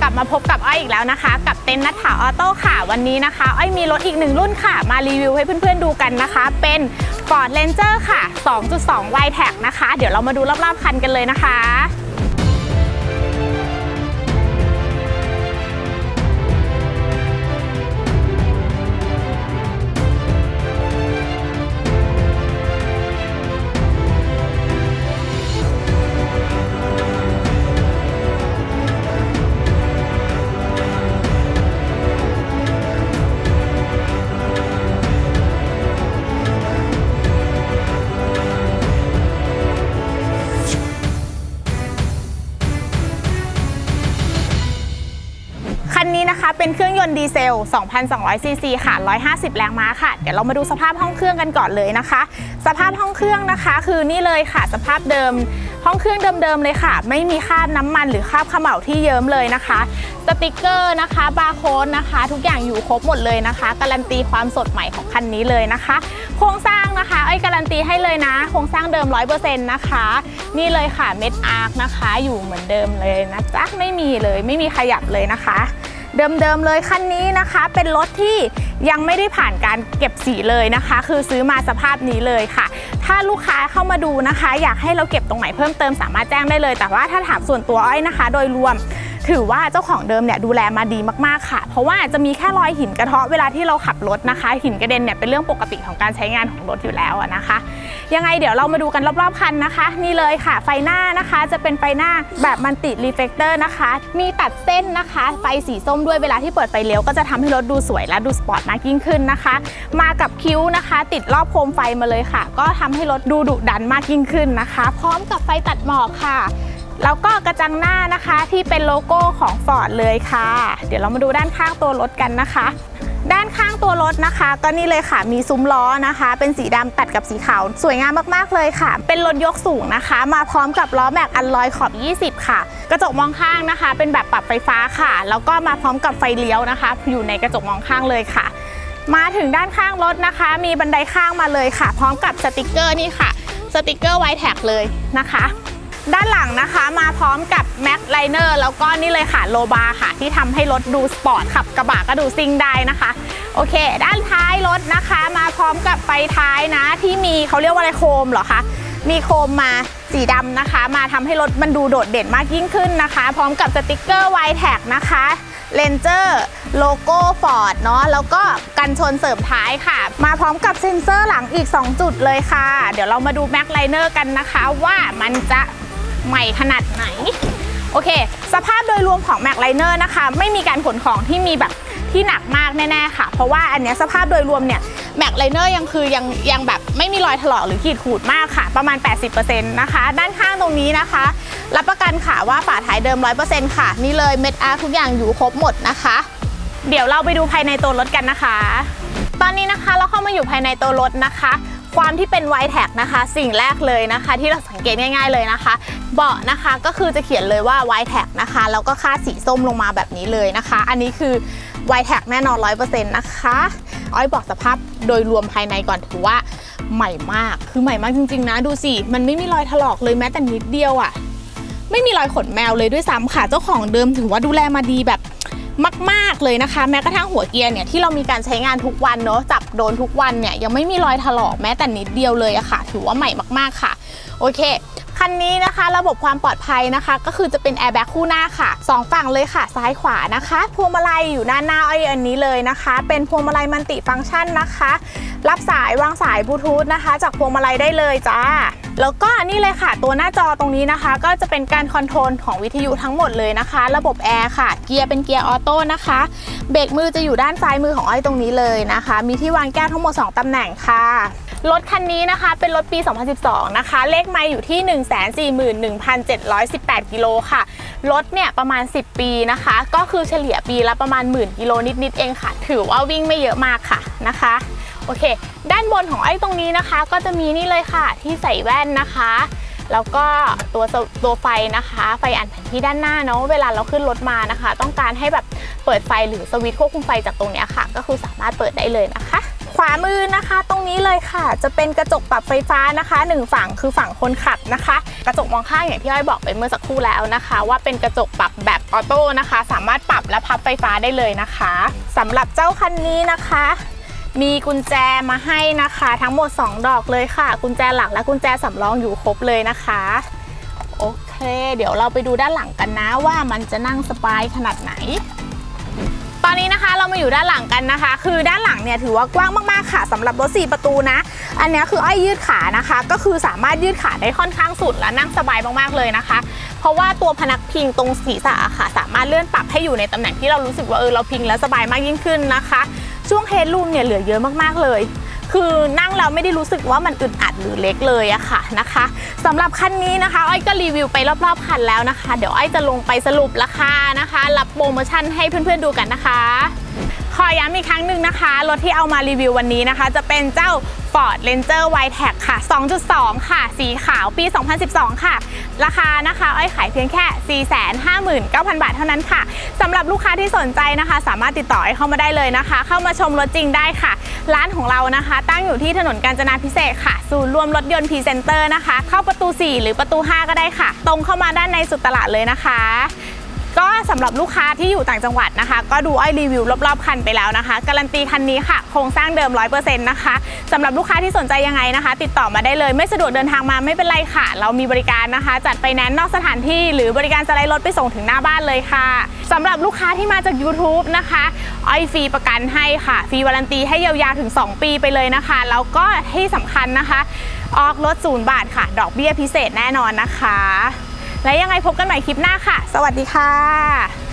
กลับมาพบกับอ้อยอีกแล้วนะคะ กับเต็นท์นัทถาออโต้ค่ะ วันนี้นะคะอ้อยมีรถอีกหนึ่งรุ่นค่ะ มารีวิวให้เพื่อนๆดูกันนะคะ เป็น Ford Ranger ค่ะ 2.2 y t a c นะคะ เดี๋ยวเรามาดูรอบๆคันกันเลยนะคะ นนี้นะคะเป็นเครื่องยนต์ดีเซล 2,200ซีซีค่ะ 150 แรงม้าค่ะ เดี๋ยวเรามาดูสภาพห้องเครื่องกันก่อนเลยนะคะ สภาพห้องเครื่องนะคะคือนี่เลยค่ะ สภาพเดิม ห้องเครื่องเดิมๆเลยค่ะ ไม่มีคราบน้ำมันหรือคราบเขม่าที่เยิ้มเลยนะคะ สติกเกอร์นะคะ บาร์โค้ดนะคะ ทุกอย่างอยู่ครบหมดเลยนะคะ การันตีความสดใหม่ของคันนี้เลยนะคะ โครงสร้างนะคะไอ้การันตีให้เลยนะ โครงสร้างเดิม 100%นะคะ นี่เลยค่ะเม็ดอาร์คนะคะ อยู่เหมือนเดิมเลยนะจ๊ะไม่มีเลยไม่มีขยับเลยนะคะ เดิมๆเลยคันนี้นะคะ เป็นรถที่ยังไม่ได้ผ่านการเก็บสีเลยนะคะ คือซื้อมาสภาพนี้เลยค่ะ ถ้าลูกค้าเข้ามาดูนะคะ อยากให้เราเก็บตรงไหนเพิ่มเติมสามารถแจ้งได้เลย แต่ว่าถ้าถามส่วนตัวอ้อยนะคะ โดยรวม ถือว่าเจ้าของเดิมเนี่ยดูแลมาดีมากๆค่ะ เพราะว่าจะมีแค่รอยหินกระเทาะเวลาที่เราขับรถนะคะ หินกระเด็นเนี่ยเป็นเรื่องปกติของการใช้งานของรถอยู่แล้วนะคะ ยังไงเดี๋ยวเรามาดูกันรอบๆคันนะคะ นี่เลยค่ะ ไฟหน้านะคะจะเป็นไฟหน้าแบบมันติรีเฟกเตอร์นะคะ มีตัดเส้นนะคะ ไฟสีส้มด้วยเวลาที่เปิดไฟเลี้ยวก็จะทำให้รถดูสวยและดูสปอร์ตมากยิ่งขึ้นนะคะ มากับคิ้วนะคะ ติดรอบโคมไฟมาเลยค่ะ ก็ทำให้รถดูดุดันมากยิ่งขึ้นนะคะ พร้อมกับไฟตัดหมอกค่ะ แล้วก็กระจังหน้านะคะที่เป็นโลโก้ของ Ford เลยค่ะ เดี๋ยวเรามาดูด้านข้างตัวรถกันนะคะ ด้านข้างตัวรถนะคะ ก็นี่เลยค่ะมีซุ้มล้อนะคะ เป็นสีดำตัดกับสีขาว สวยงามมากๆเลยค่ะ เป็นรถยกสูงนะคะ มาพร้อมกับล้อแม็กอัลลอยขอบ 20 ค่ะ กระจกมองข้างนะคะ เป็นแบบปรับไฟฟ้าค่ะ แล้วก็มาพร้อมกับไฟเลี้ยวนะคะ อยู่ในกระจกมองข้างเลยค่ะ มาถึงด้านข้างรถนะคะ มีบันไดข้างมาเลยค่ะ พร้อมกับสติกเกอร์นี่ค่ะ สติกเกอร์ไวแท็กเลยนะคะ ด้านหลังนะคะมาพร้อมกับแม็กไลเนอร์แล้วก็นี่เลยค่ะโลบาค่ะ ที่ทำให้รถดูสปอร์ตขับกระบะก็ดูซิ่งได้นะคะ โอเค ด้านท้ายรถนะคะ มาพร้อมกับไฟท้ายนะ ที่มีเขาเรียกว่าอะไรโคมเหรอคะมีโคมมาสีดำนะคะ มาทำให้รถมันดูโดดเด่นมากยิ่งขึ้นนะคะ พร้อมกับสติกเกอร์ไวแท็กนะคะเลนเจอร์โลโก้ฟอร์ดเนาะแล้วก็กันชนเสริมท้ายค่ะ มาพร้อมกับเซ็นเซอร์หลังอีก 2 จุดเลยค่ะ เดี๋ยวเรามาดูแม็กไลเนอร์กันนะคะ ว่ามันจะ ใหม่ขนาดไหน โอเค สภาพโดยรวมของ Mac Liner นะคะ ไม่มีการขนของที่มีแบบที่หนักมากแน่ๆค่ะ เพราะว่าอันเนี้ยสภาพโดยรวมเนี่ย Mac Liner ยังคือยังยังแบบไม่มีรอยถลอกหรือขีดขูดมากค่ะ ประมาณ 80%นะคะ ด้านข้างตรงนี้นะคะ รับประกันค่ะว่าฝาท้ายเดิม 100%ค่ะ นี่เลยเม็ดอาร์ทุกอย่างอยู่ครบหมดนะคะ เดี๋ยวเราไปดูภายในตัวรถกันนะคะ ตอนนี้นะคะเราเข้ามาอยู่ภายในตัวรถนะคะ ความที่เป็นไวแท็กนะคะ สิ่งแรกเลยนะคะ ที่เราสังเกตง่าย ๆเลยนะคะ เบาะนะคะก็คือจะเขียนเลยว่าไวแท็กนะคะแล้วก็ค่าสีส้มลงมาแบบนี้เลยนะคะ อันนี้คือไวแท็กแน่นอน 100%นะคะอ้อยบอกสภาพโดยรวมภายในก่อนถือว่าใหม่มากคือใหม่มากจริงๆนะดูสิ มันไม่มีรอยถลอกเลยแม้แต่นิดเดียวอะ่ะไม่มีรอยขนแมวเลยด้วยซ้ำค่ะ เจ้าของเดิมถือว่าดูแลมาดีแบบ มาก ๆ เลยนะคะ แม้กระทั่งหัวเกียร์เนี่ยที่เรามีการใช้งานทุกวันเนาะจับโดนทุกวันเนี่ยยังไม่มีรอยถลอกแม้แต่นิดเดียวเลยอะค่ะ ถือว่าใหม่มากๆค่ะ โอเคคันนี้นะคะ ระบบความปลอดภัยนะคะ ก็คือจะเป็นแอร์แบ็กคู่หน้าค่ะสองฝั่งเลยค่ะ ซ้ายขวานะคะพวงมาลัยอยู่ด้าหน้าอ้ออันนี้เลยนะคะ เป็นพวงมาลัยมัลติฟังก์ชันนะคะ รับสายวางสายบลูทูธนะคะ จากพวงมาลัยได้เลยจ้า แล้วก็นี่เลยค่ะ ตัวหน้าจอตรงนี้นะคะ ก็จะเป็นการคอนโทรลของวิทยุทั้งหมดเลยนะคะ ระบบแอร์ค่ะ เกียร์เป็นเกียร์ออโต้นะคะเบรกมือจะอยู่ด้านซ้ายมือของอ้อยตรงนี้เลยนะคะ มีที่วางแก้วทั้งหมด 2ตำแหน่งค่ะรถคันนี้นะคะเป็นรถปี 2012 นะคะ เลขไมล์อยู่ที่ 141,718 กิโลค่ะ รถเนี่ยประมาณ 10 ปีนะคะ ก็คือเฉลี่ยปีละประมาณหมื่นกิโลนิดๆเองค่ะ ถือว่าวิ่งไม่เยอะมากค่ะนะคะ โอเค ด้านบนของไอ้ตรงนี้นะคะ ก็จะมีนี่เลยค่ะที่ใส่แว่นนะคะ แล้วก็ตัวตัวไฟนะคะ ไฟอ่านแผนที่ด้านหน้าเนาะเวลาเราขึ้นรถมานะคะ ต้องการให้แบบเปิดไฟหรือสวิตช์ควบคุมไฟจากตรงนี้ค่ะ ก็คือสามารถเปิดได้เลยนะคะ ขวามือนะคะตรงนี้เลยค่ะ จะเป็นกระจกปรับไฟฟ้านะคะหนึ่งฝั่งคือฝั่งคนขับนะคะ กระจกมองข้างอย่างที่อ้อยบอกไปเมื่อสักครู่แล้วนะคะ ว่าเป็นกระจกปรับแบบออโต้นะคะ สามารถปรับและพับไฟฟ้าได้เลยนะคะสำหรับเจ้าคันนี้นะคะ มีกุญแจมาให้นะคะ ทั้งหมด 2 ดอกเลยค่ะ กุญแจหลักและกุญแจสำรองอยู่ครบเลยนะคะ โอเค เดี๋ยวเราไปดูด้านหลังกันนะว่ามันจะนั่งสบายขนาดไหนตอนนี้นะคะเรามาอยู่ด้านหลังกันนะคะ คือด้านหลังเนี่ยถือว่ากว้างมากๆค่ะสำหรับรถ4ประตูนะ อันนี้คืออ้อยยืดขานะคะ ก็คือสามารถยืดขาได้ค่อนข้างสุดและนั่งสบายมากๆเลยนะคะ เพราะว่าตัวพนักพิงตรงศีรษะอะค่ะ สามารถเลื่อนปรับให้อยู่ในตำแหน่งที่เรารู้สึกว่าเออเราพิงแล้วสบายมากยิ่งขึ้นนะคะ ช่วงเฮดรูมเนี่ยเหลือเยอะมากๆเลย คือนั่งเราไม่ได้รู้สึกว่ามันอึดอัดหรือเล็กเลยอะค่ะนะคะสำหรับคันนี้นะคะอ้อยก็รีวิวไปรอบๆคันแล้วนะคะ เดี๋ยวอ้อยจะลงไปสรุปราคานะคะรับโปรโมชั่นให้เพื่อนๆดูกันนะคะ ขอย้ำอีกครั้งหนึ่งนะคะ รถที่เอามารีวิววันนี้นะคะ จะเป็นเจ้า Ford Ranger w i t e c ค่ะ 2.2 ค่ะ สีขาวปี 2012 ค่ะ ราคานะคะอ้อยขายเพียงแค่ 459,000 บาทเท่านั้นค่ะสำหรับลูกค้าที่สนใจนะคะ สามารถติดต่อเข้ามาได้เลยนะคะ เข้ามาชมรถจริงได้ค่ะ ร้านของเรานะคะ ตั้งอยู่ที่ถนนกาญจนาพิเศษค่ะศูนย์รวมรถยนต์พรีเซนเตอร์นะคะ เข้าประตู 4 หรือประตู 5 ก็ได้ค่ะ ตรงเข้ามาด้านในสุดตลาดเลยนะคะ ก็สำหรับลูกค้าที่อยู่ต่างจังหวัดนะคะ ก็ดูอ้อยรีวิวรอบๆคันไปแล้วนะคะ การันตีคันนี้ค่ะ โครงสร้างเดิม 100%นะคะสำหรับลูกค้าที่สนใจยังไงนะคะ ติดต่อมาได้เลยไม่สะดวกเดินทางมาไม่เป็นไรค่ะ เรามีบริการนะคะ จัดไปแนนนอกสถานที่หรือบริการสไลด์รถไปส่งถึงหน้าบ้านเลยค่ะสำหรับลูกค้าที่มาจาก YouTube นะคะอ้อยฟรีประกันให้ค่ะฟรีวารันตีให้ยาวๆถึง 2 ปีไปเลยนะคะแล้วก็ที่สำคัญนะคะ ออกรถศูนย์บาทค่ะ ดอกเบี้ยพิเศษแน่นอนนะคะ และยังไงพบกันใหม่คลิปหน้าค่ะ สวัสดีค่ะ